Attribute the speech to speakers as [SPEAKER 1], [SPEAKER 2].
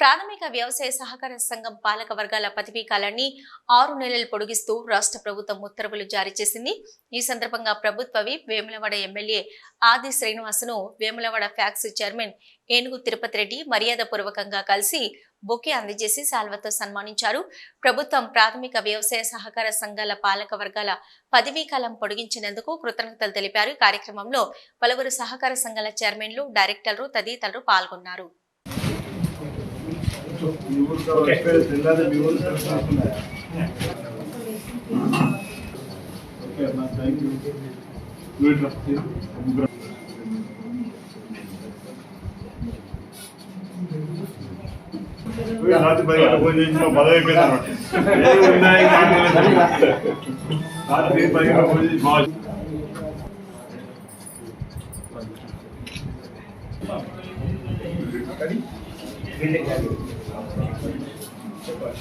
[SPEAKER 1] ప్రాథమిక వ్యవసాయ సహకార సంఘం పాలక వర్గాల పదవీ కాలాన్ని ఆరు నెలలు పొడిగిస్తూ రాష్ట్ర ప్రభుత్వం ఉత్తర్వులు జారీ చేసింది. ఈ సందర్భంగా ప్రభుత్వ విప్ వేములవాడ ఎమ్మెల్యే ఆది శ్రీనివాసను వేములవాడ ఫ్యాక్స్ చైర్మన్ ఏనుగు తిరుపతి రెడ్డి మర్యాదపూర్వకంగా కలిసి బొకే అందజేసి శాల్వతో సన్మానించారు. ప్రభుత్వం ప్రాథమిక వ్యవసాయ సహకార సంఘాల పాలక వర్గాల పదవీకాలం పొడిగించినందుకు కృతజ్ఞతలు తెలిపారు. ఈ కార్యక్రమంలో పలువురు సహకార సంఘాల చైర్మన్లు డైరెక్టర్లు తదితరులు పాల్గొన్నారు.
[SPEAKER 2] రాత్రి పది గంటలకు ఫోన్ చేసి పదవి అయిపోయింది అన్నమాట. ఏమి ఉన్నాయి, ఏమి లేదు. రాత్రి పది గంటలకు ఫోన్ చేసి మా-